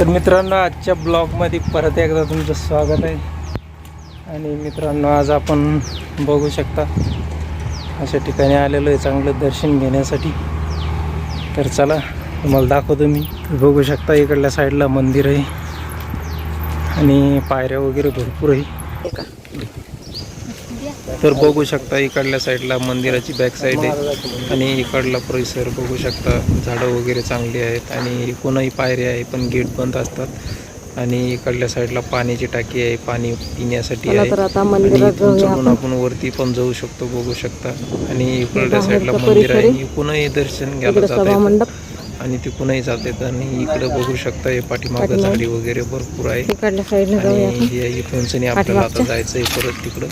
तर मित्रांनो आजच्या ब्लॉगमध्ये परत एकदा तुमचं स्वागत आहे. आणि मित्रांनो आज आपण बघू शकता अशा ठिकाणी आलेलो आहे चांगलं दर्शन घेण्यासाठी. तर चला तुम्हाला दाखवतो मी. बघू शकता इकडल्या साईडला मंदिर आहे. आणि पायऱ्या वगैरे भरपूर आहे. तर बघू शकता इकडल्या साईडला मंदिराची बॅक साईड आहे. आणि इकडला परिसर बघू शकता. झाडं वगैरे चांगली आहेत आणि एकूणही पायऱ्या आहे पण गेट बंद असतात. आणि इकडल्या साईडला पाण्याची टाकी आहे पाणी पिण्यासाठी आहे. चढून आपण. वरती पण जाऊ शकतो बघू शकता. आणि इकडल्या साईडला मंदिर आहे. आहे. इकूनही दर्शन घ्यायला जाता मंडप. आणि तिकूनही जातात आणि इकडे बघू शकता हे पाठीमागं. झाडी वगैरे भरपूर आहे. आणि आपण. इथून सनी आपल्याला आता. जायचं आहे परत तिकडं.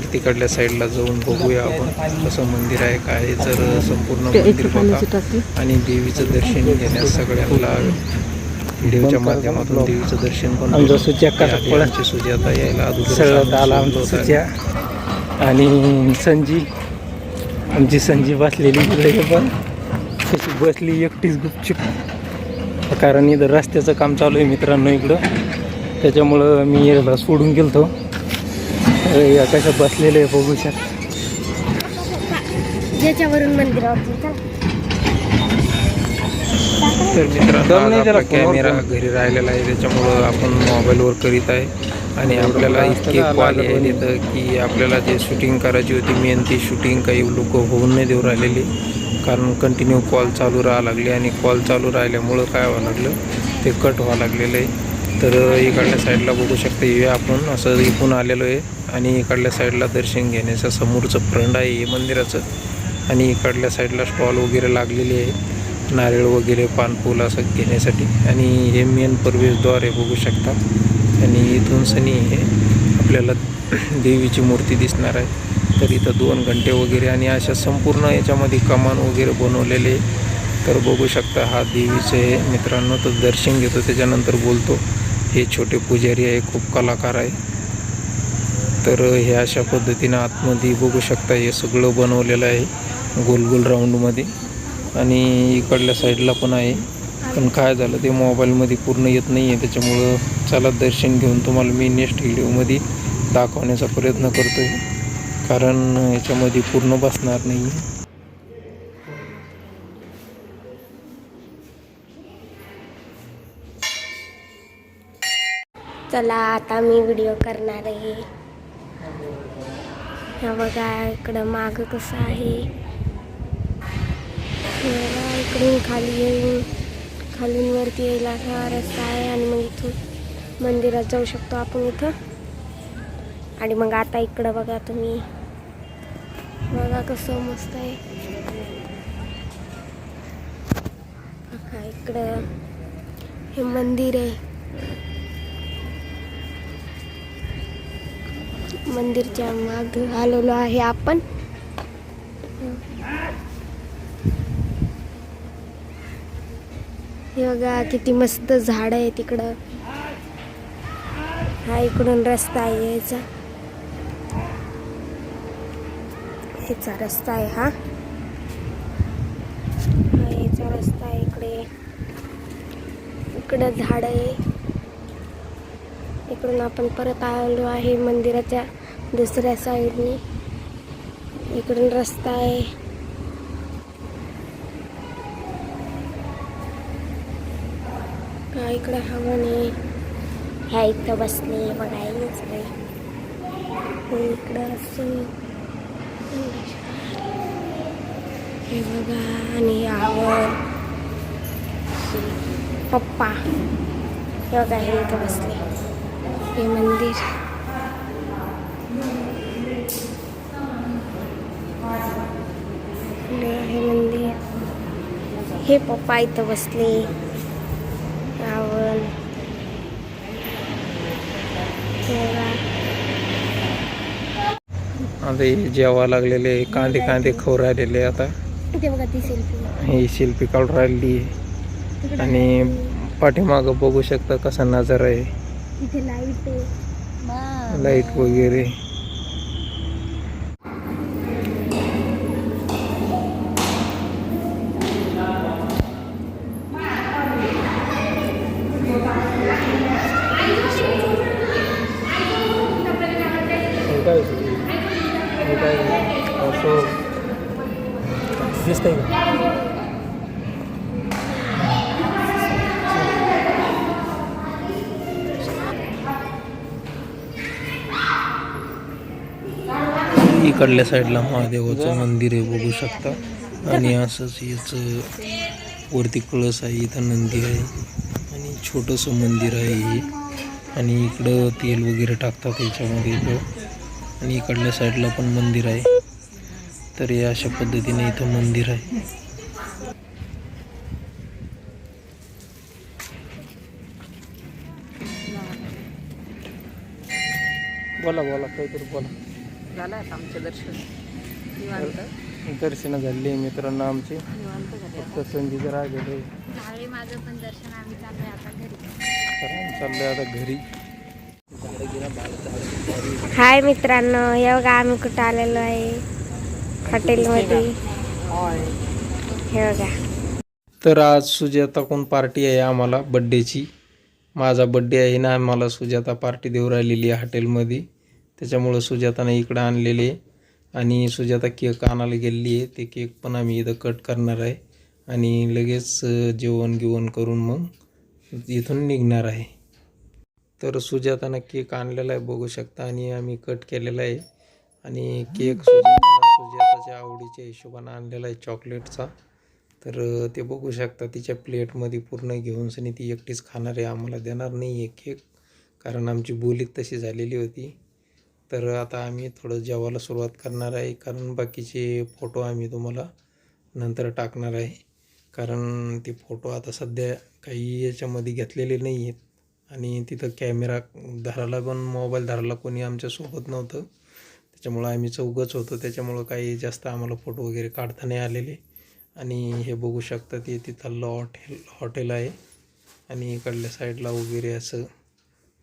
तर तिकडल्या साईडला जाऊन बघूया आपण कसं मंदिर आहे काय आहे. जर संपूर्ण मंदिर बघा. आणि देवीचं दर्शन घेण्यास सगळ्यांना व्हिडिओच्या माध्यमातून देवीचं दर्शन पण सुजाता यायला अगोदर आणि संजी. आमची संजी बसलेली इकडे पण. कशी बसली एकटीच गुपचूप. कारण इथं रस्त्याचं काम चालू आहे मित्रांनो इकडं. त्याच्यामुळं मी याला सोडून गेलतो. या कशा बसलेले आहे बघू शकता. ज्याच्यावरून मंदिरावर तर मित्रांनो कॅमेरा. घरी राहिलेला आहे त्याच्यामुळं आपण मोबाईलवर करीत आहे. आणि आपल्याला इतके कॉल यायला येतं की आपल्याला जे शूटिंग करायची होती मेन ती शूटिंग काही लोक होऊन नाही देऊ राहिलेली. कारण कंटिन्यू कॉल चालू राहा लागले आणि कॉल चालू राहिल्यामुळं काय व्हावं लागलं? ते कट व्हावं लागलेलं आहे. तर इकडल्या साईडला बघू शकता हे आपण असं इकून आलेलो आहे आणि इकडल्या साईडला दर्शन घेण्याचं समोरचं फ्रंट आहे हे मंदिराचं. आणि इकडल्या साईडला स्टॉल वगैरे लागलेले आहे नारळ वगैरे पानफूल असं घेण्यासाठी. आणि हे मेन प्रवेशद्वार आहे बघू शकता. आणि इथून सनी हे आपल्याला देवीची मूर्ती दिसणार आहे. तर इथं दोन घंटे वगैरे आणि अशा संपूर्ण याच्यामध्ये कमान वगैरे बनवलेले तर बघू शकता हा देवीचे मित्रांनो तर दर्शन घेतो त्याच्यानंतर बोलतो. हे छोटे पुजारी आहे खूप कलाकार आहे. तर हे अशा पद्धतीनं आतमध्ये बघू शकता हे सगळं बनवलेलं आहे गोल गोल राऊंडमध्ये. आणि इकडल्या साईडला पण आहे. पण काय झालं ते मोबाईलमध्ये पूर्ण येत नाही आहे त्याच्यामुळं चला दर्शन घेऊन तुम्हाला मी नेक्स्ट व्हिडिओमध्ये दाखवण्याचा प्रयत्न करतो आहे कारण याच्यामध्ये पूर्ण बसणार नाही चला आता मी व्हिडिओ करणार आहे. हा बघा इकडं माग कसं आहे. बघा, इकडून खाली येऊन खालून वरती यायला हा रस्ता आहे आणि मग इथून मंदिरात जाऊ शकतो आपण इथं. आणि मग आता इकडं बघा तुम्ही. बघा कसं मस्त आहे. बघा इकडं हे मंदिर आहे. मंदिरच्या माग आलेलो आहे आपण. हे बघा किती मस्त झाड आहे तिकडं. हा इकडून रस्ता आहे यायचा याचा रस्ता आहे हा. हा याचा रस्ता आहे इकडे. इकडं झाड आहे. इकडून आपण परत आलो आहे मंदिराच्या दुसऱ्या साईडने. इकडून रस्ता आहे. काय इकडं हवं नाही ह्या इथं बसले बघायलाच नाही इकडं असं हे बघा आणि आवड पप्पा. हे बघा हे इथं बसले. हे मंदिर. आहे मंदिर. हे पप्पा इथं बसले. हे बघा. आता हे जेवा लागलेले कांदे कांदे खाऊ राहिलेले आता. सेल्फी ही शिल्पी काढून राहिली आणि पाठीमागं बघू शकता कसा नजारा आहे. इथे लाइट आहे. लाइट वगैरे. Thank you. इकडल्या साईडला महादेवाचं मंदिर आहे बघू शकता. आणि असंच याचं वरती कळस आहे इथं नंदी आहे. आणि छोटंसं मंदिर आहे हे. आणि इकडं तेल वगैरे टाकतात याच्यामध्ये इकडं आणि इकडल्या साईडला पण मंदिर आहे. तर हे अशा पद्धतीने इथं मंदिर आहे. बोला बोला काहीतरी बोला. झालं आता आमचं दर्शन. निवांत. दर्शनं झाली मित्रांनो आमची. फक्त झाले माझं पण दर्शन आम्ही चाललोय आता घरी. आता घरी. हाय मित्रांनो हे बघा आम्ही कुठं आलेलो आहे. हॉटेलमध्ये. हे बघा. तर आज सुजाताकडून पार्टी आहे आम्हाला बड्डेची माझा बड्डे आहे ना आम्हाला सुजाता पार्टी देऊ राहिलेली आहे हॉटेलमध्ये. त्याच्यामुळं सुजाताने इकडं आणलेले आणि सुजाता केक आणायला गेलेली आहे. ते केक पण आम्ही इथं कट करणार आहे. आणि लगेच जेवण गिवण करून मग इथून निघणार आहे. तर सुजातानं केक आणलेला आहे बघू शकता. आणि आम्ही कट केलेला आहे. आणि केक सुजातानं सुजाताच्या आवडीच्या हिशोबानं आणलेला आहे चॉकलेटचा तर ते बघू शकता तिच्या प्लेटमध्ये पूर्ण घेऊन सनी ती एकटीच खाणार आहे. आम्हाला देणार नाही आहे केक. कारण आमची बोलीत तशी झालेली होती. तर आता आम्ही थोडं जेवायला सुरुवात करणार आहे कारण बाकीचे फोटो आम्ही तुम्हाला नंतर टाकणार आहे. कारण ते फोटो आता सध्या काही याच्यामध्ये घेतलेले नाही आहेत आणि तिथं कॅमेरा धरायला पण मोबाईल धरायला कोणी आमच्यासोबत नव्हतं. त्याच्यामुळं आम्ही चौघच होतो. त्याच्यामुळं काही जास्त आम्हाला फोटो वगैरे काढता नाही आलेले. आणि हे बघू शकता ते तिथलं हॉटेल हॉटेल आहे. आणि इकडल्या साईडला वगैरे असं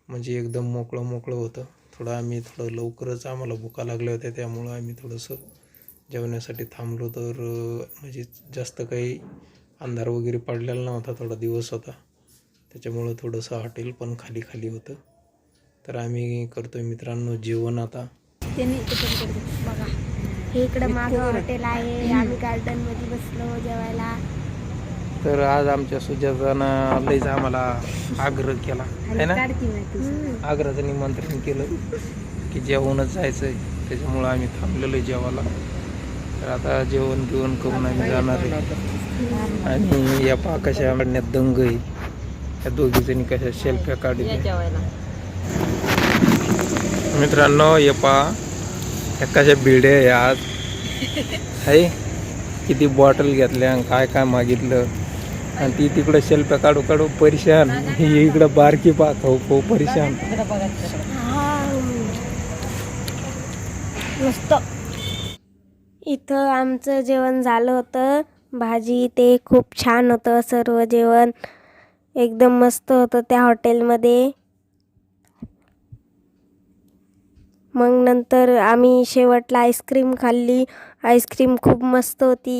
म्हणजे एकदम मोकळं मोकळं होतं. थोडं आम्ही थोडं लवकरच आम्हाला भुका लागल्या होत्या त्यामुळं आम्ही थोडंसं जेवण्यासाठी थांबलो तर म्हणजे जास्त काही अंधार वगैरे पडलेला नव्हता थोडा दिवस होता. त्याच्यामुळं थोडंसं हॉटेल पण खाली खाली होतं. तर आम्ही करतोय मित्रांनो जेवण आता. बघा हे इकडं हॉटेल आहे आम्ही गार्डनमध्ये बसलो जेवायला. तर आज आमच्या सुजातानं लईच आम्हाला आग्रह केला आहे ना. आग्रहाचं निमंत्रण केलं की जेवणच जायचं आहे त्याच्यामुळं आम्ही थांबलेलो आहे जेवायला. तर आता जेवण बिवण करून आम्ही जाणार आहे. आणि या पा कशा काढण्यात दंग आहे. या दोघी जणी कशा शेल्फ्या या काढल्या जेवायला. मित्रांनो हे पा ह्या कशा बिड्या आहे आज. आहे किती बॉटल घेतल्या काय काय मागितलं. आणि ती तिकडं शेल्फ्या काढू काढू परेशान. ही इकडं बारकी पा खाऊ खाऊ परेशान. मस्त. इथं आमचं जेवण झालं होतं. भाजी ते खूप छान होतं सर्व जेवण. एकदम मस्त होतं त्या हॉटेलमध्ये. मग नंतर आम्ही शेवटला आईस्क्रीम खाल्ली. आईस्क्रीम खूप मस्त होती.